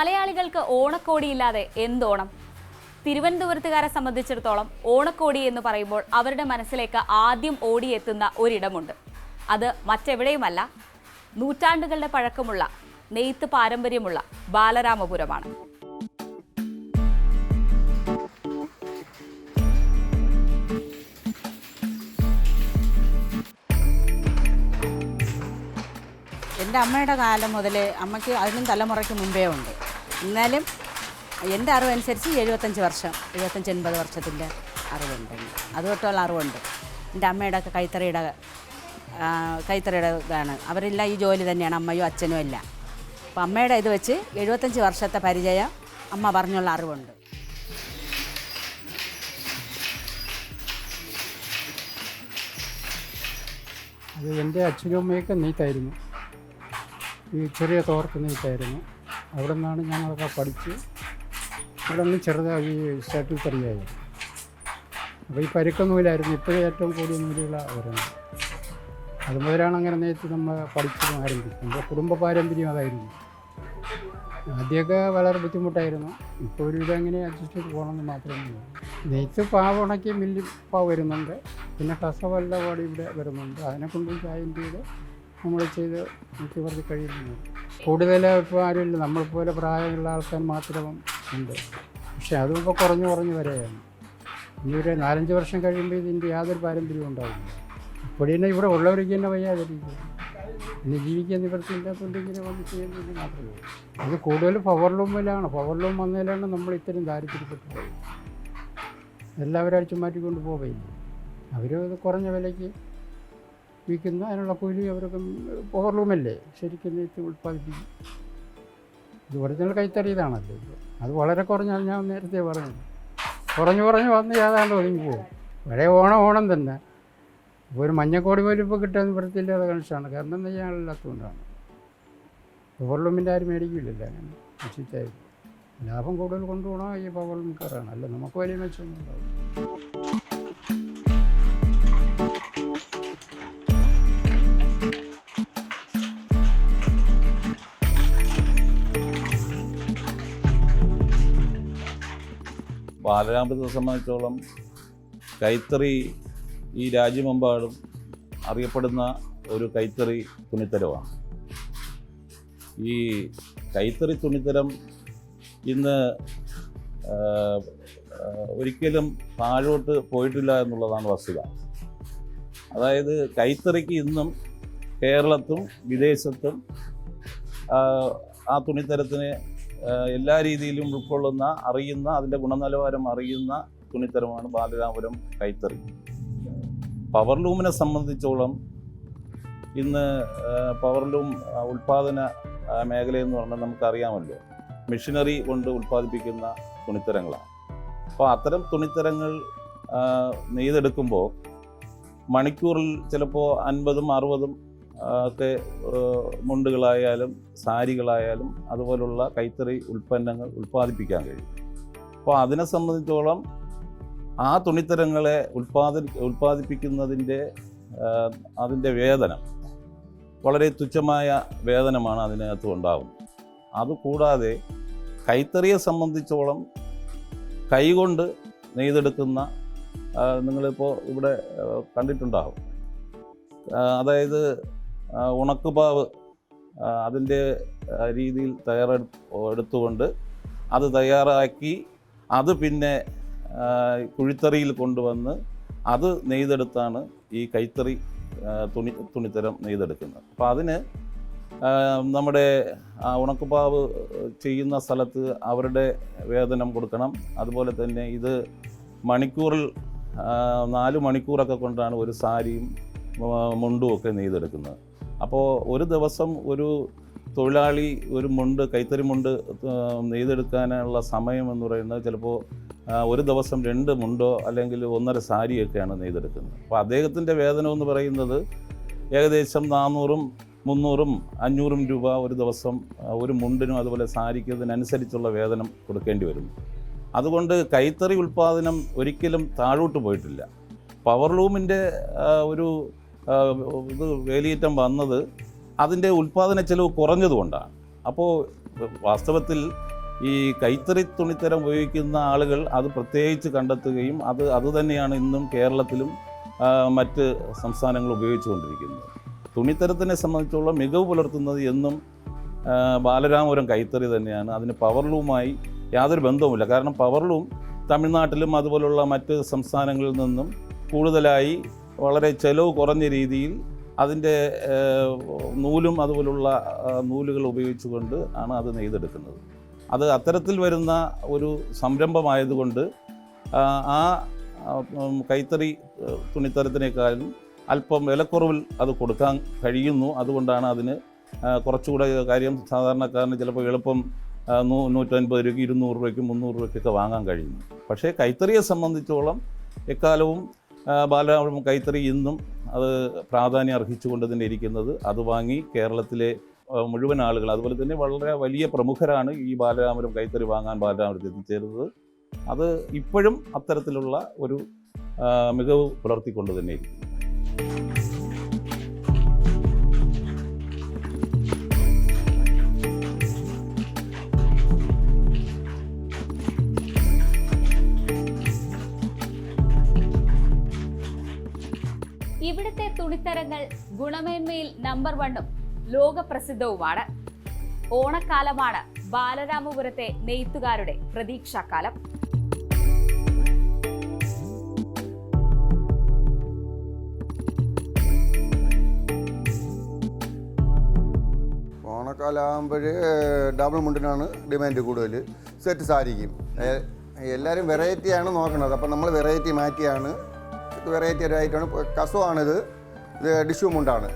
മലയാളികൾക്ക് ഓണക്കോടിയില്ലാതെ എന്തോണം? തിരുവനന്തപുരത്തുകാരെ സംബന്ധിച്ചിടത്തോളം ഓണക്കോടി എന്ന് പറയുമ്പോൾ അവരുടെ മനസ്സിലേക്ക് ആദ്യം ഓടിയെത്തുന്ന ഒരിടമുണ്ട്. അത് മറ്റെവിടെയുമല്ല നൂറ്റാണ്ടുകളുടെ പഴക്കമുള്ള നെയ്ത്ത് പാരമ്പര്യമുള്ള ബാലരാമപുരമാണ്. എന്റെ അമ്മയുടെ കാലം മുതൽ അമ്മയ്ക്ക് അതിനും തലമുറയ്ക്ക് മുമ്പേ ഉണ്ട്. എന്നാലും എന്റെ അറിവനുസരിച്ച് എഴുപത്തഞ്ച് വർഷം എഴുപത്തഞ്ച് എൺപത് വർഷത്തിന്റെ അറിവുണ്ട്. അത് തൊട്ടുള്ള അറിവുണ്ട്. എന്റെ അമ്മയുടെ ഒക്കെ കൈത്തറിയുടെ കൈത്തറിയുടെ ഇതാണ്. അവരെല്ലാം ഈ ജോലി തന്നെയാണ്. അമ്മയും അച്ഛനും അല്ല അപ്പം അമ്മയുടെ ഇത് വെച്ച് എഴുപത്തഞ്ച് വർഷത്തെ പരിചയം അമ്മ പറഞ്ഞുള്ള അറിവുണ്ട്. അത് എന്റെ അച്ഛനും അമ്മയൊക്കെ നെയ്ത്തായിരുന്നു ഈ ചെറിയ തോർത്ത് നെയ്ത്തായിരുന്നു അവിടെ നിന്നാണ് ഞങ്ങളൊക്കെ പഠിച്ച് അവിടെ നിന്ന് ചെറുതായി സ്റ്റാറ്റിൽ തറിയായി അപ്പോൾ ഈ പരുക്ക നൂലായിരുന്നു ഇപ്പോഴും ഏറ്റവും കൂടിയ നൂലുള്ള അവരാണ് അത് മുതലാണ് അങ്ങനെ നേരത്തെ നമ്മൾ പഠിച്ചു ആരംഭിച്ചത്. നമ്മുടെ കുടുംബ പാരമ്പര്യം അതായിരുന്നു. ആദ്യമൊക്കെ വളരെ ബുദ്ധിമുട്ടായിരുന്നു. ഇപ്പോൾ ഒരു ഇത് എങ്ങനെ അഡ്ജസ്റ്റ് ചെയ്ത് പോകണമെന്ന് മാത്രമേ ഉള്ളൂ നെയ്ത്ത് പാവുണക്കി മില്ലി പാവ് വരുന്നുണ്ട്. പിന്നെ കസവല്ല പാടി ഇവിടെ വരുന്നുണ്ട്. അതിനെ കൊണ്ടും ചായം ചെയ്ത്? നമ്മൾ ചെയ്ത് ഇവർക്ക് കഴിയുന്നു കൂടുതൽ ഇപ്പോൾ ആരുമില്ല. നമ്മളെപ്പോലെ പ്രായമുള്ള ആൾക്കാർ മാത്രം ഉണ്ട്. പക്ഷേ അതും കുറഞ്ഞു കുറഞ്ഞു വരെയാണ്. ഇനി ഒരു നാലഞ്ച് വർഷം കഴിയുമ്പോൾ ഇതിന്റെ യാതൊരു പാരമ്പര്യവും ഉണ്ടാവില്ല. അപ്പോൾ തന്നെ ഇവിടെ ഉള്ളവർക്ക് തന്നെ വയ്യാതിരിക്കും ഇനി ജീവിക്കാൻ നിവൃത്തിയില്ലാത്തതുകൊണ്ട് ഇങ്ങനെ വന്ന് ചെയ്യുന്നത് മാത്രമേ അത് കൂടുതൽ പവർ ലൂമിലാണ് പവർ ലൂം വന്നതിലാണ് നമ്മൾ ഇത്രയും ദാരിദ്ര്യപ്പെട്ടു പോയത് എല്ലാവരും അടിച്ചു മാറ്റിക്കൊണ്ട് പോവുകയില്ല. അവർ കുറഞ്ഞ വിലയ്ക്ക് വിൽക്കുന്ന അതിനുള്ള കൂലി അവരൊക്കെ പവർ ലൂമല്ലേ ശരിക്കും ഉൽപ്പാദിപ്പിക്കും. ഇത് ഒറിജിനൽ കൈത്തറിയതാണല്ലോ അത് വളരെ കുറഞ്ഞാൽ ഞാൻ നേരത്തെ പറഞ്ഞു കുറഞ്ഞു കുറഞ്ഞ് വന്ന് ഏതാണ്ട് ഒതുങ്ങി പോകും. പഴയ ഓണം ഓണം തന്നെ. ഇപ്പോൾ ഒരു മഞ്ഞക്കോടി പോലും ഇപ്പോൾ കിട്ടാൻ വൃത്തിയില്ലാത്ത കണക്ഷനാണ്. കാരണം എന്താ ചെയ്യാനില്ലാത്തതുകൊണ്ടാണ് പവർ റൂമിന്റെ ആരും മേടിക്കില്ലല്ലോ അങ്ങനെ. നശിച്ചായിരിക്കും ലാഭം കൂടുതൽ കൊണ്ടുപോകണം? ഈ പവർ റൂമിൽ കയറാണ് അല്ല നമുക്ക് വലിയ മെച്ചമൊന്നും ഉണ്ടാവും ബാലരാമപുരത്തെ സംബന്ധിച്ചോളം കൈത്തറി ഈ രാജ്യമെമ്പാടും അറിയപ്പെടുന്ന ഒരു കൈത്തറി തുണിത്തരമാണ്. ഈ കൈത്തറി തുണിത്തരം ഇന്ന് ഒരിക്കലും താഴോട്ട് പോയിട്ടില്ല എന്നുള്ളതാണ് വസ്തുത. അതായത് കൈത്തറിക്ക് ഇന്നും കേരളത്തും വിദേശത്തും ആ, തുണിത്തരത്തിന് എല്ലാ രീതിയിലും ഉൾക്കൊള്ളുന്ന അറിയുന്ന അതിന്റെ ഗുണനിലവാരം അറിയുന്ന തുണിത്തരമാണ് ബാലരാമപുരം കൈത്തറി. പവർ ലൂമിനെ സംബന്ധിച്ചോളം ഇന്ന് പവർലൂം ഉൽപ്പാദന മേഖലയെന്ന് പറഞ്ഞാൽ നമുക്കറിയാമല്ലോ. മെഷീനറി കൊണ്ട് ഉൽപ്പാദിപ്പിക്കുന്ന തുണിത്തരങ്ങളാണ്. അപ്പോൾ അത്തരം തുണിത്തരങ്ങൾ നെയ്തെടുക്കുമ്പോൾ മണിക്കൂറിൽ ചിലപ്പോൾ അൻപതും അറുപതും ആ, മുണ്ടുകളായാലും സാരികളായാലും അതുപോലുള്ള കൈത്തറി ഉൽപ്പന്നങ്ങൾ ഉൽപ്പാദിപ്പിക്കാൻ കഴിയും. അപ്പോൾ അതിനെ സംബന്ധിച്ചോളം ആ തുണിത്തരങ്ങളെ ഉൽപ്പാദി ഉൽപ്പാദിപ്പിക്കുന്നതിന്റെ അതിന്റെ വേതനം വളരെ തുച്ഛമായ വേതനമാണ് അതിനകത്ത് ഉണ്ടാകുന്നത് അതുകൂടാതെ കൈത്തറിയെ സംബന്ധിച്ചോളം കൈകൊണ്ട് നെയ്തെടുക്കുന്ന നിങ്ങളിപ്പോൾ ഇവിടെ കണ്ടിട്ടുണ്ടാകും അതായത് ഉണക്കുപാവ് അതിന്റെ രീതിയിൽ തയ്യാറെടുത്തുകൊണ്ട് അത് തയ്യാറാക്കി അത് പിന്നെ കുഴിത്തറിയിൽ കൊണ്ടുവന്ന് അത് നെയ്തെടുത്താണ് ഈ കൈത്തറി തുണി തുണിത്തരം നെയ്തെടുക്കുന്നത്. അപ്പോൾ അതിന് നമ്മുടെ ഉണക്കുപാവ് ചെയ്യുന്ന സ്ഥലത്ത് അവരുടെ വേതനം കൊടുക്കണം. അതുപോലെ തന്നെ ഇത് മണിക്കൂറിൽ നാല് മണിക്കൂറൊക്കെ കൊണ്ടാണ് ഒരു സാരിയും മുണ്ടുമൊക്കെ നെയ്തെടുക്കുന്നത്. അപ്പോൾ ഒരു ദിവസം ഒരു തൊഴിലാളി ഒരു മുണ്ട് കൈത്തറി മുണ്ട് നെയ്തെടുക്കാനുള്ള സമയം എന്ന് പറയുന്നത് ചിലപ്പോൾ ഒരു ദിവസം രണ്ട് മുണ്ടോ അല്ലെങ്കിൽ ഒന്നര സാരിയൊക്കെയാണ് നെയ്തെടുക്കുന്നത്. അപ്പോൾ അദ്ദേഹത്തിന്റെ വേതനം എന്ന് പറയുന്നത് ഏകദേശം നാനൂറും മുന്നൂറും അഞ്ഞൂറും രൂപ ഒരു ദിവസം ഒരു മുണ്ടിനും അതുപോലെ സാരിക്കും ഇതിനനുസരിച്ചുള്ള വേതനം കൊടുക്കേണ്ടി വരും. അതുകൊണ്ട് കൈത്തറി ഉൽപ്പാദനം ഒരിക്കലും താഴോട്ട് പോയിട്ടില്ല. പവർലൂമിന്റെ ഒരു ഇത് വേലിയേറ്റം വന്നത് അതിന്റെ ഉൽപ്പാദന ചെലവ് കുറഞ്ഞതുകൊണ്ടാണ് അപ്പോൾ വാസ്തവത്തിൽ ഈ കൈത്തറി തുണിത്തരം ഉപയോഗിക്കുന്ന ആളുകൾ അത് പ്രത്യേകിച്ച് കണ്ടെത്തുകയും അത് അതുതന്നെയാണ് ഇന്നും കേരളത്തിലും മറ്റ് സംസ്ഥാനങ്ങൾ ഉപയോഗിച്ചുകൊണ്ടിരിക്കുന്നത്. തുണിത്തരത്തിനെ സംബന്ധിച്ചുള്ള മികവ് പുലർത്തുന്നത് എന്നും ബാലരാമപുരം കൈത്തറി തന്നെയാണ്. അതിന് പവർലൂമായി യാതൊരു ബന്ധവുമില്ല. കാരണം പവർലൂം തമിഴ്നാട്ടിലും അതുപോലുള്ള മറ്റ് സംസ്ഥാനങ്ങളിൽ നിന്നും കൂടുതലായി വളരെ ചെലവ് കുറഞ്ഞ രീതിയിൽ അതിന്റെ നൂലും അതുപോലുള്ള നൂലുകൾ ഉപയോഗിച്ചുകൊണ്ട് ആണ് അത് നെയ്തെടുക്കുന്നത്. അത് അത്തരത്തിൽ വരുന്ന ഒരു സംരംഭമായതുകൊണ്ട് ആ, കൈത്തറി തുണിത്തരത്തിനേക്കാളും അല്പം വിലക്കുറവിൽ അത് കൊടുക്കാൻ കഴിയുന്നു. അതുകൊണ്ടാണ് അതിന് കുറച്ചുകൂടെ കാര്യം സാധാരണക്കാരന് ചിലപ്പോൾ എളുപ്പം നൂ നൂറ്റൻപത് രൂപയ്ക്ക് ഇരുന്നൂറ് രൂപയ്ക്ക് മുന്നൂറ് രൂപയ്ക്കൊക്കെ വാങ്ങാൻ കഴിയുന്നു. പക്ഷേ കൈത്തറിയെ സംബന്ധിച്ചോളം എക്കാലവും ആ, ബാലരാമപുരം കൈത്തറി ഇന്നും അത് പ്രാധാന്യം അർഹിച്ചുകൊണ്ട് തന്നെ ഇരിക്കുന്നത്. അത് വാങ്ങി കേരളത്തിലെ മുഴുവൻ ആളുകൾ അതുപോലെ തന്നെ വളരെ വലിയ പ്രമുഖരാണ് ഈ ബാലരാമപുരം കൈത്തറി വാങ്ങാൻ ബാലരാമപുരത്ത് എത്തിച്ചേരുന്നത് അത് ഇപ്പോഴും അത്തരത്തിലുള്ള ഒരു മികവ് പുലർത്തിക്കൊണ്ട് തന്നെ ഇരിക്കും തുണിത്തരങ്ങൾ ഗുണമേന്മയിൽ നമ്പർ വണ്ണും ലോകപ്രസിദ്ധവുമാണ്. ഓണക്കാലമാണ് ബാലരാമപുരത്തെ നെയ്ത്തുകാരുടെ പ്രതീക്ഷാക്കാലം ഓണക്കാലാകുമ്പോൾ ഡബിൾ മുണ്ടിനാണ് ഡിമാൻഡ് കൂടുതൽ സെറ്റ് സാരിക്കും. എല്ലാവരും വെറൈറ്റിയാണ് നോക്കുന്നത് അപ്പം നമ്മൾ വെറൈറ്റി മാറ്റിയാണ്. വെറൈറ്റി ആയിട്ടാണ് കസവാണിത്. ഇത് ഡിഷ്യൂ മുണ്ടാണ്.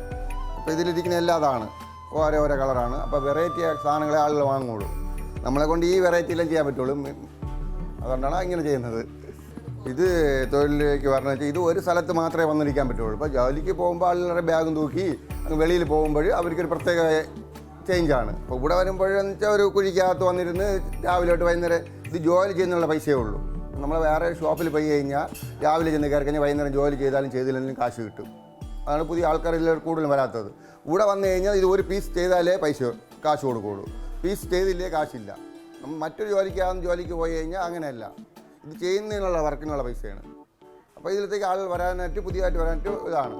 അപ്പോൾ ഇതിലിരിക്കുന്ന എല്ലാ അതാണ്. ഓരോ ഓരോ കളറാണ്. അപ്പോൾ വെറൈറ്റി സാധനങ്ങളെ ആളുകൾ വാങ്ങുള്ളൂ. നമ്മളെ കൊണ്ട് ഈ വെറൈറ്റി എല്ലാം ചെയ്യാൻ പറ്റുള്ളൂ. അതുകൊണ്ടാണ് ഇങ്ങനെ ചെയ്യുന്നത്. ഇത് തൊഴിലിലേക്ക് പറഞ്ഞു വെച്ചാൽ ഇത് ഒരു സ്ഥലത്ത് മാത്രമേ വന്നിരിക്കാൻ പറ്റുള്ളൂ. ഇപ്പോൾ ജോലിക്ക് പോകുമ്പോൾ ആളുകളുടെ ബാഗും തൂക്കി അങ്ങ് വെളിയിൽ പോകുമ്പോൾ അവർക്കൊരു പ്രത്യേക ചേഞ്ചാണ് ഇപ്പോൾ ഇവിടെ വരുമ്പോഴെന്ന് വെച്ചാൽ ഒരു കുഴിക്കകത്ത് വന്നിരുന്ന് രാവിലെ തൊട്ട് വൈകുന്നേരം ഇത് ജോലി ചെയ്യുന്നുള്ള പൈസയേ ഉള്ളൂ. നമ്മൾ വേറെ ഷോപ്പിൽ പോയി കഴിഞ്ഞാൽ രാവിലെ ചെന്ന് കയറി കഴിഞ്ഞാൽ വൈകുന്നേരം ജോലി ചെയ്താലും ചെയ്തില്ലെങ്കിലും കാശ് കിട്ടും. അതാണ് പുതിയ ആൾക്കാരിൽ കൂടുതലും വരാത്തത്. ഇവിടെ വന്നു കഴിഞ്ഞാൽ ഇത് ഒരു പീസ് ചെയ്താലേ പൈസ കാശ് കൊടുക്കുള്ളൂ പീസ് ചെയ്തില്ലേ കാശില്ല. നമ്മൾ മറ്റൊരു ജോലിക്കാകുന്ന ജോലിക്ക് പോയി കഴിഞ്ഞാൽ അങ്ങനെയല്ല. ഇത് ചെയ്യുന്നതിനുള്ള വർക്കിനുള്ള പൈസയാണ്. അപ്പോൾ ഇതിലത്തേക്ക് ആളുകൾ വരാനായിട്ട് പുതിയതായിട്ട് വരാനായിട്ട് ഇതാണ്.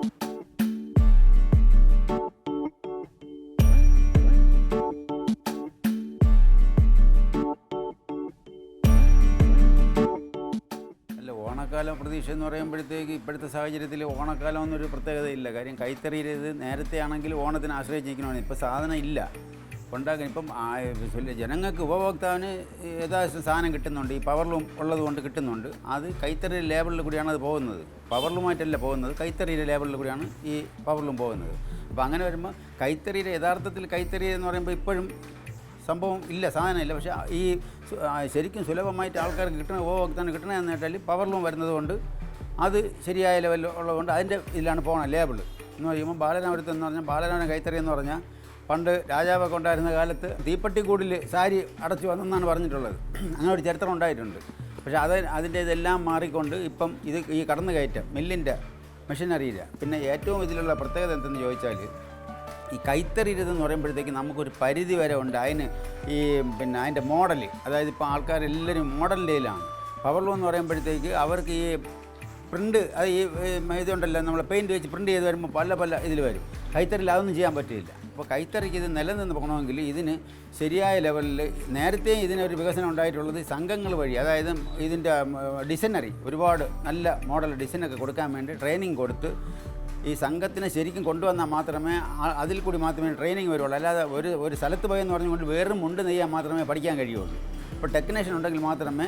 പ്രതീക്ഷ എന്ന് പറയുമ്പോഴത്തേക്ക് ഇപ്പോഴത്തെ സാഹചര്യത്തിൽ ഓണക്കാലം എന്നൊരു പ്രത്യേകതയില്ല. കാര്യം കൈത്തറിയിൽ ഇത് നേരത്തെ ആണെങ്കിൽ ഓണത്തിന് ആശ്രയിച്ചിരിക്കണമെന്ന് ഇപ്പോൾ സാധനം ഇല്ല. ഉണ്ടാക്കാൻ ഇപ്പം ജനങ്ങൾക്ക് ഉപഭോക്താവിന് യഥാർത്ഥ സാധനം കിട്ടുന്നുണ്ട്. ഈ പവർലൂം ഉള്ളതുകൊണ്ട് കിട്ടുന്നുണ്ട്. അത് കൈത്തറി ലേബലിൽ കൂടിയാണ് അത് പോകുന്നത്. പവർലൂമായിട്ടല്ല പോകുന്നത്. കൈത്തറിയുടെ ലേബലിൽ കൂടിയാണ് ഈ പവർലൂം പോകുന്നത്. അപ്പോൾ അങ്ങനെ വരുമ്പോൾ കൈത്തറിയുടെ യഥാർത്ഥത്തിൽ കൈത്തറി എന്ന് പറയുമ്പോൾ ഇപ്പോഴും സംഭവം ഇല്ല സാധനം ഇല്ല പക്ഷേ ഈ ശരിക്കും സുലഭമായിട്ട് ആൾക്കാർക്ക് കിട്ടണ ഉപഭോക്താവിന് കിട്ടണമെന്ന് പവർ ലൂം വരുന്നത് കൊണ്ട് അത് ശരിയായ ലെവലിൽ ഉള്ളതുകൊണ്ട് അതിന്റെ ഇതിലാണ് പോകണം ലേബിൾ എന്ന് പറയുമ്പോൾ ബാലനാപുരത്ത് എന്ന് പറഞ്ഞാൽ ബാലനാപുരം കൈത്തറി എന്ന് പറഞ്ഞാൽ പണ്ട് രാജാവൊക്കെ ഉണ്ടായിരുന്ന കാലത്ത് തീപ്പട്ടിക്കൂടിൽ സാരി അടച്ചു വന്നെന്നാണ് പറഞ്ഞിട്ടുള്ളത്. അങ്ങനെ ഒരു ചരിത്രം ഉണ്ടായിട്ടുണ്ട്. പക്ഷേ അത് അതിന്റെ ഇതെല്ലാം മാറിക്കൊണ്ട് ഇപ്പം ഇത് ഈ കടന്നു കയറ്റം മില്ലിന്റെ മെഷീനറിയില്ല പിന്നെ ഏറ്റവും ഇതിലുള്ള പ്രത്യേകത എന്തെന്ന് ചോദിച്ചാൽ ഈ കൈത്തറി ഇതെന്ന് പറയുമ്പോഴത്തേക്ക് നമുക്കൊരു പരിധി വരെ ഉണ്ട്. അതിന് ഈ പിന്നെ അതിന്റെ മോഡൽ അതായത് ഇപ്പോൾ ആൾക്കാരെല്ലാവരും മോഡലിന്റെയിലാണ് പവർലൂ എന്ന് പറയുമ്പോഴത്തേക്ക് അവർക്ക് ഈ പ്രിന്റ് അത് ഈ ഇതുണ്ടല്ലോ നമ്മൾ പെയിന്റ് വെച്ച് പ്രിന്റ് ചെയ്ത് വരുമ്പോൾ പല പല ഇതിൽ വരും. കൈത്തറിയിൽ അതൊന്നും ചെയ്യാൻ പറ്റില്ല. അപ്പോൾ കൈത്തറിക്ക് ഇത് നിലനിന്ന് പോകണമെങ്കിൽ ഇതിന് ശരിയായ ലെവലിൽ നേരത്തെ ഇതിനൊരു വികസനം ഉണ്ടായിട്ടുള്ളത് സംഘങ്ങൾ വഴി. അതായത് ഇതിന്റെ ഡിസൈനറി ഒരുപാട് നല്ല മോഡൽ ഡിസൈനൊക്കെ കൊടുക്കാൻ വേണ്ടി ട്രെയിനിങ് കൊടുത്ത് ഈ സംഘത്തിനെ ശരിക്കും കൊണ്ടുവന്നാൽ മാത്രമേ അതിൽ കൂടി മാത്രമേ ട്രെയിനിങ് വരുള്ളൂ. അല്ലാതെ ഒരു ഒരു സ്ഥലത്ത് പോയെന്ന് പറഞ്ഞുകൊണ്ട് വേറും മുണ്ട് നെയ്യാൻ മാത്രമേ പഠിക്കാൻ കഴിയുള്ളൂ. ഇപ്പോൾ ടെക്നീഷ്യൻ ഉണ്ടെങ്കിൽ മാത്രമേ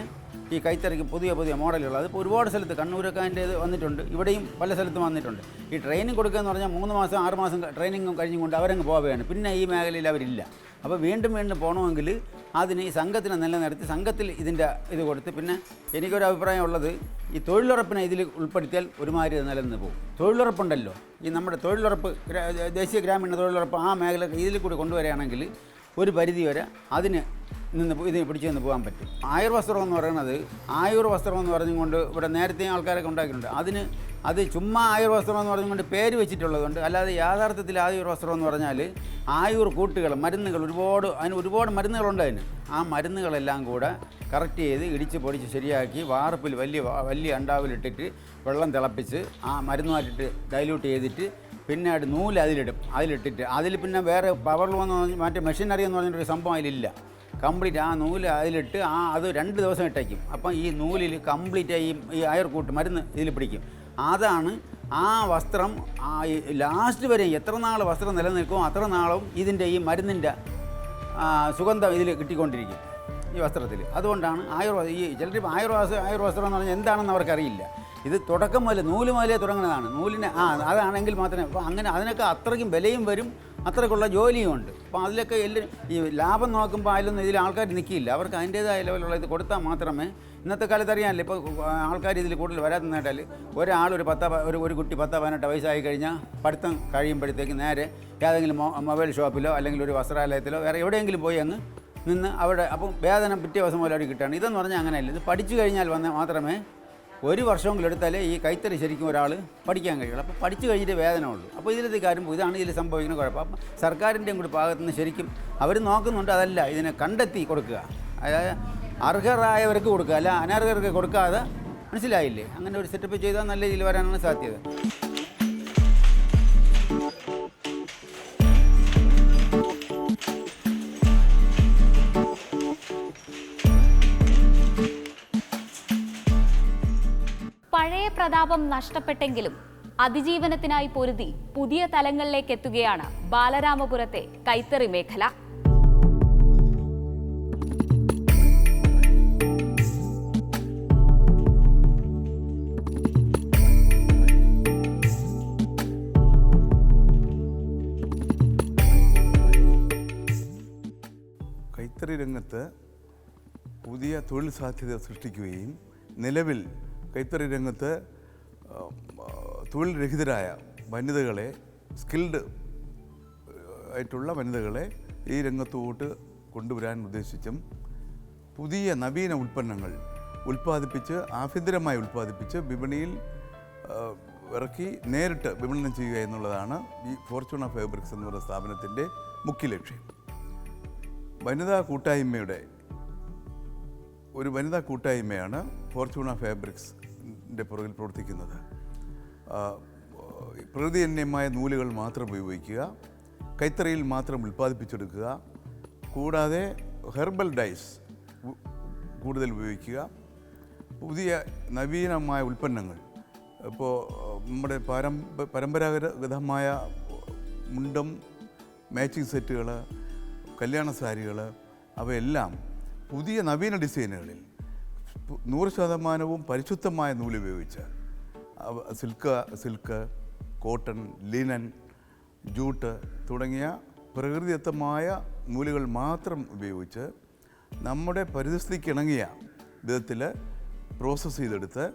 ഈ കൈത്തറിക്ക് പുതിയ പുതിയ മോഡലുകൾ അതിപ്പോൾ ഒരുപാട് സ്ഥലത്ത് കണ്ണൂരൊക്കെ ഇത് വന്നിട്ടുണ്ട്. ഇവിടെയും പല സ്ഥലത്തും വന്നിട്ടുണ്ട്. ഈ ട്രെയിനിങ് കൊടുക്കുക എന്ന് പറഞ്ഞാൽ മൂന്ന് മാസം ആറ് മാസം ട്രെയിനിങ്ങും കഴിഞ്ഞുകൊണ്ട് അവരങ്ങ് പോവുകയാണ്. പിന്നെ ഈ മേഖലയിൽ അവരില്ല. അപ്പോൾ വീണ്ടും വീണ്ടും പോകണമെങ്കിൽ അതിന് ഈ സംഘത്തിനെ നിലനിർത്തി സംഘത്തിൽ ഇതിന്റെ ഇത് കൊടുത്ത് പിന്നെ എനിക്കൊരു അഭിപ്രായം ഉള്ളത് ഈ തൊഴിലുറപ്പിനെ ഇതിൽ ഉൾപ്പെടുത്തിയാൽ ഒരുമാതിരി നിലനിന്ന് പോകും. തൊഴിലുറപ്പുണ്ടല്ലോ ഈ നമ്മുടെ തൊഴിലുറപ്പ് ദേശീയ ഗ്രാമീണ തൊഴിലുറപ്പ് ആ മേഖല ഇതിൽ കൂടി കൊണ്ടുവരികയാണെങ്കിൽ ഒരു പരിധി വരെ അതിന് നിന്ന് ഇതിന് പിടിച്ചു നിന്ന് പോകാൻ പറ്റും. ആയുർ വസ്ത്രം എന്ന് പറയുന്നത് ആയുർ വസ്ത്രം എന്ന് പറഞ്ഞുകൊണ്ട് ഇവിടെ നേരത്തെ ആൾക്കാരൊക്കെ ഉണ്ടാക്കിയിട്ടുണ്ട്. അതിന് അത് ചുമ്മാ ആയുർ വസ്ത്രം എന്ന് പറഞ്ഞുകൊണ്ട് പേര് വെച്ചിട്ടുള്ളതുകൊണ്ട് അല്ലാതെ യാഥാർത്ഥത്തിൽ ആയുർ വസ്ത്രം എന്ന് പറഞ്ഞാൽ ആയുർ കൂട്ടുകൾ മരുന്നുകൾ ഒരുപാട് അതിന് ഒരുപാട് മരുന്നുകളുണ്ട് അതിന്. ആ മരുന്നുകളെല്ലാം കൂടെ കറക്റ്റ് ചെയ്ത് ഇടിച്ച് പൊടിച്ച് ശരിയാക്കി വാർപ്പിൽ വലിയ വലിയ അണ്ടാവിലിട്ടിട്ട് വെള്ളം തിളപ്പിച്ച് ആ മരുന്നുമായിട്ടിട്ട് ഡൈല്യൂട്ട് ചെയ്തിട്ട് പിന്നെ നൂൽ അതിലിടും. അതിലിട്ടിട്ട് അതിൽ പിന്നെ വേറെ പവറിൽ വന്ന് പറഞ്ഞ് മറ്റേ മെഷീനറി എന്ന് പറഞ്ഞിട്ടൊരു സംഭവം അതിലില്ല. കംപ്ലീറ്റ് ആ നൂൽ അതിലിട്ട് ആ അത് രണ്ട് ദിവസം ഇട്ടേക്കും. അപ്പം ഈ നൂലിൽ കംപ്ലീറ്റ് ഈ ഈ അയർക്കൂട്ട് മരുന്ന് ഇതിൽ പിടിക്കും. അതാണ് ആ വസ്ത്രം ആ ലാസ്റ്റ് വരെ എത്ര നാൾ വസ്ത്രം നിലനിൽക്കും അത്ര നാളും ഇതിന്റെ ഈ മരുന്നിന്റെ സുഗന്ധം ഇതിൽ കിട്ടിക്കൊണ്ടിരിക്കും ഈ വസ്ത്രത്തിൽ. അതുകൊണ്ടാണ് ആയുർവേദം ഈ ചിലർ ആയുർവാസ ആയുർവസ്ത്രം എന്ന് പറഞ്ഞാൽ എന്താണെന്ന് അവർക്കറിയില്ല. ഇത് തുടക്കം മുതൽ നൂൽ മുതലേ തുടങ്ങുന്നതാണ്. നൂലിന് ആ അതാണെങ്കിൽ മാത്രമേ അപ്പോൾ അങ്ങനെ അതിനൊക്കെ അത്രയ്ക്കും വിലയും വരും. അത്രയ്ക്കുള്ള ജോലിയും ഉണ്ട് അപ്പോൾ അതിലൊക്കെ എല്ലാം ഈ ലാഭം നോക്കുമ്പോൾ അതിലൊന്നും ഇതിൽ ആൾക്കാർ നിൽക്കില്ല അവർക്ക് അതിന്റേതായ ലെവലുള്ള ഇത് കൊടുത്താൽ മാത്രമേ ഇന്നത്തെ കാലത്ത് അറിയാമല്ലോ ഇപ്പോൾ ആൾക്കാർ ഇതിൽ കൂടുതൽ വരാത്ത നേട്ടാൽ ഒരാൾ ഒരു പത്ത ഒരു ഒരു കുട്ടി പത്താ പതിനെട്ട് വയസ്സായി കഴിഞ്ഞാൽ പഠിത്തം കഴിയുമ്പോഴത്തേക്ക് നേരെ ഏതെങ്കിലും മൊബൈൽ ഷോപ്പിലോ അല്ലെങ്കിൽ ഒരു വസ്ത്രാലയത്തിലോ വേറെ എവിടെയെങ്കിലും പോയി അങ്ങ് നിന്ന് അവിടെ അപ്പം വേദന പിറ്റേ ദിവസം പോലെ അവിടെ കിട്ടുകയാണ് ഇതെന്ന് പറഞ്ഞാൽ അങ്ങനെയല്ല. ഇത് പഠിച്ചു കഴിഞ്ഞാൽ വന്നാൽ മാത്രമേ ഒരു വർഷമെങ്കിലും എടുത്താലേ ഈ കൈത്തറി ശരിക്കും ഒരാൾ പഠിക്കാൻ കഴിയുള്ളൂ. അപ്പോൾ പഠിച്ചു കഴിഞ്ഞിട്ട് വേദന ഉള്ളൂ. അപ്പോൾ ഇതിലത്തെ കാര്യം ഇതാണ് ഇതിൽ സംഭവിക്കുന്ന കുഴപ്പം. അപ്പം സർക്കാരിന്റെയും കൂടി ഭാഗത്തു നിന്ന് ശരിക്കും അവർ നോക്കുന്നുണ്ട് അതല്ല ഇതിനെ കണ്ടെത്തി കൊടുക്കുക. അതായത് അർഹരായവർക്ക് കൊടുക്കുക അല്ല അനർഹർക്ക് കൊടുക്കാതെ മനസ്സിലായില്ലേ? അങ്ങനെ ഒരു സെറ്റപ്പ് ചെയ്താൽ നല്ല രീതിയിൽ വരാനാണ് സാധ്യത. പ്രതാപം നഷ്ടപ്പെട്ടെങ്കിലും അതിജീവനത്തിനായി പൊരുതി പുതിയ തലങ്ങളിലേക്ക് എത്തുകയാണ് ബാലരാമപുരത്തെ കൈത്തറി മേഖല. കൈത്തറി രംഗത്ത് പുതിയ തൊഴിൽ സാധ്യത സൃഷ്ടിക്കുകയും നിലവിൽ കൈത്തറി രംഗത്ത് തൊഴിൽ രഹിതരായ വനിതകളെ സ്കിൽഡ് ആയിട്ടുള്ള വനിതകളെ ഈ രംഗത്തോട്ട് കൊണ്ടുവരാൻ ഉദ്ദേശിച്ചും പുതിയ നവീന ഉൽപ്പന്നങ്ങൾ ഉൽപ്പാദിപ്പിച്ച് ആഭ്യന്തരമായി ഉൽപ്പാദിപ്പിച്ച് വിപണിയിൽ ഇറക്കി നേരിട്ട് വിപണനം ചെയ്യുക എന്നുള്ളതാണ് ഈ ഫോർച്യൂൺ ഓഫ് ഫാബ്രിക്സ് എന്ന് പറയുന്ന സ്ഥാപനത്തിന്റെ മുഖ്യ ലക്ഷ്യം. വനിതാ കൂട്ടായ്മയുടെ ഒരു വനിതാ കൂട്ടായ്മയാണ് ഫോർച്യൂണ ഫാബ്രിക്സിന്റെ പുറകിൽ പ്രവർത്തിക്കുന്നത്. പ്രകൃതിജന്യമായ നൂലുകൾ മാത്രം ഉപയോഗിക്കുക കൈത്തറിയിൽ മാത്രം ഉൽപ്പാദിപ്പിച്ചെടുക്കുക കൂടാതെ ഹെർബൽ ഡൈസ് കൂടുതൽ ഉപയോഗിക്കുക. പുതിയ നവീനമായ ഉൽപ്പന്നങ്ങൾ ഇപ്പോൾ നമ്മുടെ പാരമ്പ പരമ്പരാഗതമായ മുണ്ടം മാച്ചിങ് സെറ്റുകൾ കല്യാണ സാരികൾ അവയെല്ലാം പുതിയ നവീന ഡിസൈനുകളിൽ നൂറ് ശതമാനവും പരിശുദ്ധമായ നൂൽ ഉപയോഗിച്ച് silk silk cotton linen jute തുടങ്ങിയ പ്രകൃതിദത്തമായ നൂലുകൾ മാത്രം ഉപയോഗിച്ച് നമ്മുടെ പരിസ്ഥിതിക്ക് ഇണങ്ങിയ വിധത്തിൽ പ്രോസസ്സ് ചെയ്തെടുത്ത്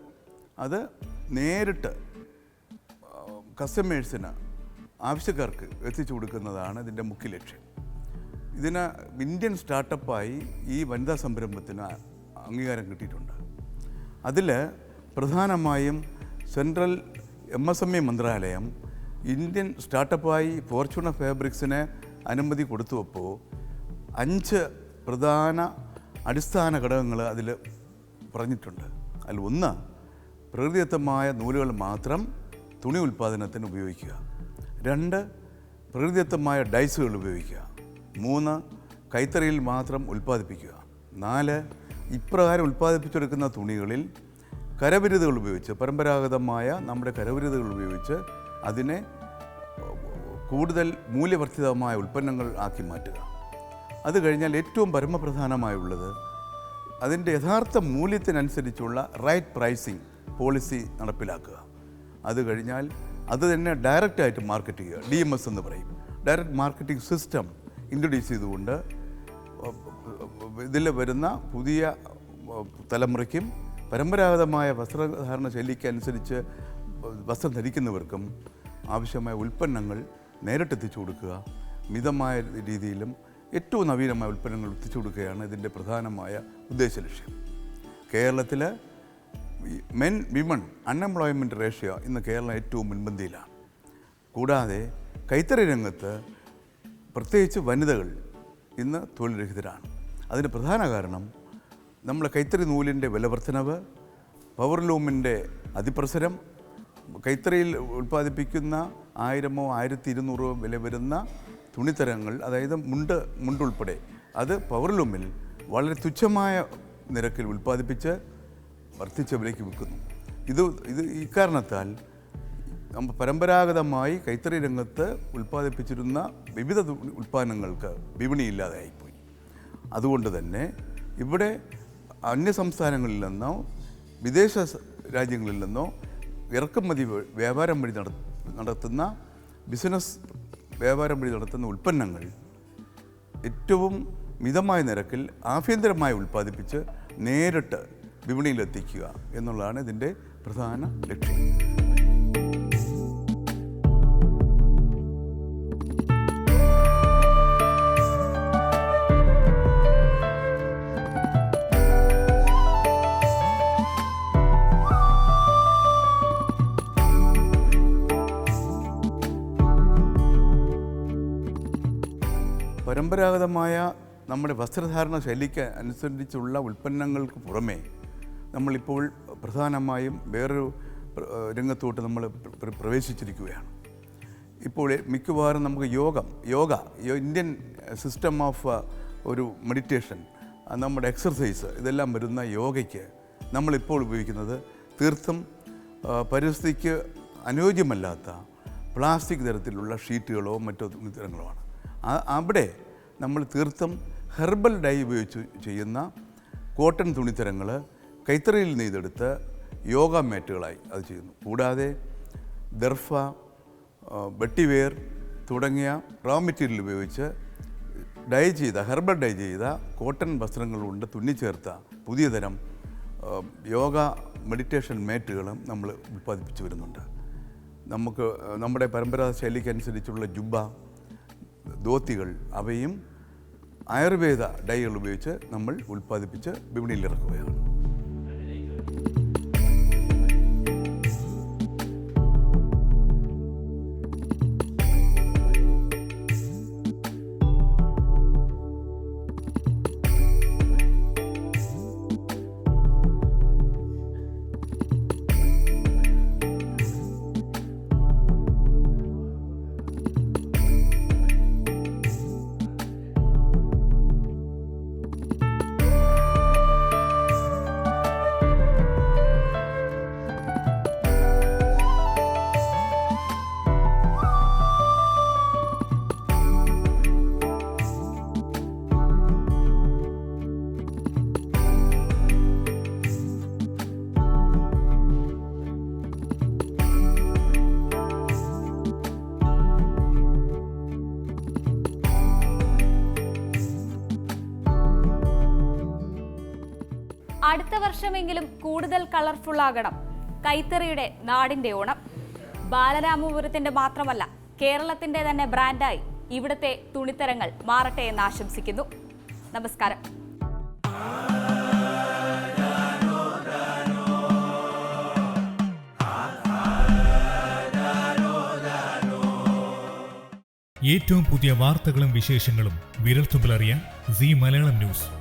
അത് നേരിട്ട് കസ്റ്റമേഴ്സിന് ആവശ്യക്കാർക്ക് എത്തിച്ചു കൊടുക്കുന്നതാണ് ഇതിന്റെ മുഖ്യ ലക്ഷ്യം. ഇതിന് ഇന്ത്യൻ സ്റ്റാർട്ടപ്പായി ഈ വനിതാ സംരംഭത്തിന് അംഗീകാരം കിട്ടിയിട്ടുണ്ട്. അതിൽ പ്രധാനമായും central M S M E മന്ത്രാലയം ഇന്ത്യൻ സ്റ്റാർട്ടപ്പായി ഫോർച്യൂണ ഫാബ്രിക്സിന് അനുമതി കൊടുത്തുവപ്പോൾ അഞ്ച് പ്രധാന അടിസ്ഥാന ഘടകങ്ങൾ അതിൽ പറഞ്ഞിട്ടുണ്ട്. അതിൽ ഒന്ന് പ്രകൃതിദത്തമായ നൂലുകൾ മാത്രം തുണി ഉൽപ്പാദനത്തിന് ഉപയോഗിക്കുക. രണ്ട് പ്രകൃതിദത്തമായ ഡൈസുകൾ ഉപയോഗിക്കുക. മൂന്ന് കൈത്തറിയിൽ മാത്രം ഉൽപ്പാദിപ്പിക്കുക. നാല് ഇപ്രകാരം ഉൽപ്പാദിപ്പിച്ചെടുക്കുന്ന തുണികളിൽ കരവിരുതുകൾ ഉപയോഗിച്ച് പരമ്പരാഗതമായ നമ്മുടെ കരവിരുതുകൾ ഉപയോഗിച്ച് അതിനെ കൂടുതൽ മൂല്യവർദ്ധിതമായ ഉൽപ്പന്നങ്ങൾ ആക്കി മാറ്റുക. അത് കഴിഞ്ഞാൽ ഏറ്റവും പരമപ്രധാനമായുള്ളത് അതിന്റെ യഥാർത്ഥ മൂല്യത്തിനനുസരിച്ചുള്ള റൈറ്റ് പ്രൈസിങ് പോളിസി നടപ്പിലാക്കുക. അത് കഴിഞ്ഞാൽ അത് തന്നെ ഡയറക്റ്റായിട്ട് മാർക്കറ്റ് ചെയ്യുക. ഡി എം എസ് എന്ന് പറയും. ഡയറക്റ്റ് മാർക്കറ്റിംഗ് സിസ്റ്റം ഇൻട്രൊഡ്യൂസ് ചെയ്തുകൊണ്ട് ഇതിൽ വരുന്ന പുതിയ തലമുറയ്ക്കും പരമ്പരാഗതമായ വസ്ത്രധാരണ ശൈലിക്ക് അനുസരിച്ച് വസ്ത്രം ധരിക്കുന്നവർക്കും ആവശ്യമായ ഉൽപ്പന്നങ്ങൾ നേരിട്ട് എത്തിച്ചു കൊടുക്കുക മിതമായ രീതിയിലും ഏറ്റവും നവീനമായ ഉൽപ്പന്നങ്ങൾ എത്തിച്ചു കൊടുക്കുകയാണ് ഇതിന്റെ പ്രധാനമായ ഉദ്ദേശ ലക്ഷ്യം. കേരളത്തിൽ മെൻ വിമൺ അൺഎംപ്ലോയ്മെന്റ് റേഷ്യോ ഇന്ന് കേരളം ഏറ്റവും മുൻപന്തിയിലാണ്. കൂടാതെ കൈത്തറി രംഗത്ത് പ്രത്യേകിച്ച് വനിതകൾ ഇന്ന് തൊഴിൽ രഹിതരാണ് അതിന് പ്രധാന കാരണം നമ്മളെ കൈത്തറി നൂലിന്റെ വിലവർദ്ധനവ് പവർലൂമിന്റെ അതിപ്രസരം കൈത്തറിയിൽ ഉൽപ്പാദിപ്പിക്കുന്ന ആയിരമോ ആയിരത്തി ഇരുന്നൂറോ വില വരുന്ന തുണിത്തരങ്ങൾ അതായത് മുണ്ട് മുണ്ടുൾപ്പെടെ അത് പവർലൂമിൽ വളരെ തുച്ഛമായ നിരക്കിൽ ഉൽപ്പാദിപ്പിച്ച് വർദ്ധിച്ച വിലയ്ക്ക് വിൽക്കുന്നു. ഇത് ഇത് ഇക്കാരണത്താൽ നമ്മൾ പരമ്പരാഗതമായി കൈത്തറി രംഗത്ത് ഉൽപ്പാദിപ്പിച്ചിരുന്ന വിവിധ ഉൽപ്പന്നങ്ങൾക്ക് വിപണിയില്ലാതെയായിപ്പോയി അതുകൊണ്ട് തന്നെ ഇവിടെ അന്യ സംസ്ഥാനങ്ങളിൽ നിന്നോ വിദേശ രാജ്യങ്ങളിൽ നിന്നോ ഇറക്കുമതി വ്യാപാരം വഴി നട നടത്തുന്ന ബിസിനസ് വ്യാപാരം വഴി നടത്തുന്ന ഉൽപ്പന്നങ്ങൾ ഏറ്റവും മിതമായ നിരക്കിൽ ആഭ്യന്തരമായി ഉൽപ്പാദിപ്പിച്ച് നേരിട്ട് വിപണിയിലെത്തിക്കുക എന്നുള്ളതാണ് ഇതിന്റെ പ്രധാന ലക്ഷ്യം. പരമ്പരാഗതമായ നമ്മുടെ വസ്ത്രധാരണ ശൈലിക്ക് അനുസരിച്ചുള്ള ഉൽപ്പന്നങ്ങൾക്ക് പുറമേ നമ്മളിപ്പോൾ പ്രധാനമായും വേറൊരു രംഗത്തോട്ട് നമ്മൾ പ്രവേശിച്ചിരിക്കുകയാണ്. ഇപ്പോൾ മിക്കവാറും നമുക്ക് യോഗം യോഗ ഇന്ത്യൻ സിസ്റ്റം ഓഫ് ഒരു മെഡിറ്റേഷൻ നമ്മുടെ എക്സർസൈസ് ഇതെല്ലാം വരുന്ന യോഗയ്ക്ക് നമ്മളിപ്പോൾ ഉപയോഗിക്കുന്നത് തീർത്തും പരിസ്ഥിതിക്ക് അനുയോജ്യമല്ലാത്ത പ്ലാസ്റ്റിക് തരത്തിലുള്ള ഷീറ്റുകളോ മറ്റോ തുണിത്തരങ്ങളോ ആണ്. അവിടെ നമ്മൾ തീർത്തും ഹെർബൽ ഡൈ ഉപയോഗിച്ച് ചെയ്യുന്ന കോട്ടൺ തുണിത്തരങ്ങൾ കൈത്തറിയിൽ നെയ്തെടുത്ത് യോഗ മാറ്റുകളായി അത് ചെയ്യുന്നു. കൂടാതെ ദർഫ ആ, വെട്ടിവേർ തുടങ്ങിയ റോ മെറ്റീരിയൽ ഉപയോഗിച്ച് ഡൈ ചെയ്ത ഹെർബൽ ഡൈ ചെയ്ത കോട്ടൺ വസ്ത്രങ്ങൾ കൊണ്ട് തുന്നിച്ചേർത്ത പുതിയ തരം യോഗ മെഡിറ്റേഷൻ മാറ്റുകളും നമ്മൾ ഉൽപ്പാദിപ്പിച്ചു വരുന്നുണ്ട്. നമുക്ക് നമ്മുടെ പരമ്പരാഗത ശൈലിക്കനുസരിച്ചുള്ള ജുബ ധോത്തികൾ അവയും ആയുർവേദ ഡൈകൾ ഉപയോഗിച്ച് നമ്മൾ ഉൽപ്പാദിപ്പിച്ച് വിപണിയിൽ ഇറക്കുകയാണ്. അടുത്ത വർഷമെങ്കിലും കൂടുതൽ കളർഫുൾ ആകണം കൈത്തറിയുടെ നാടിന്റെ ഓണം. ബാലരാമപുരത്തിന്റെ മാത്രമല്ല കേരളത്തിന്റെ തന്നെ ബ്രാൻഡായി ഇവിടുത്തെ തുണിത്തരങ്ങൾ മാറട്ടെ എന്ന് ആശംസിക്കുന്നു. നമസ്കാരം. ഏറ്റവും പുതിയ വാർത്തകളും വിശേഷങ്ങളും വിരൽത്തുമ്പിലറിയാൻ സി മലയാളം ന്യൂസ്.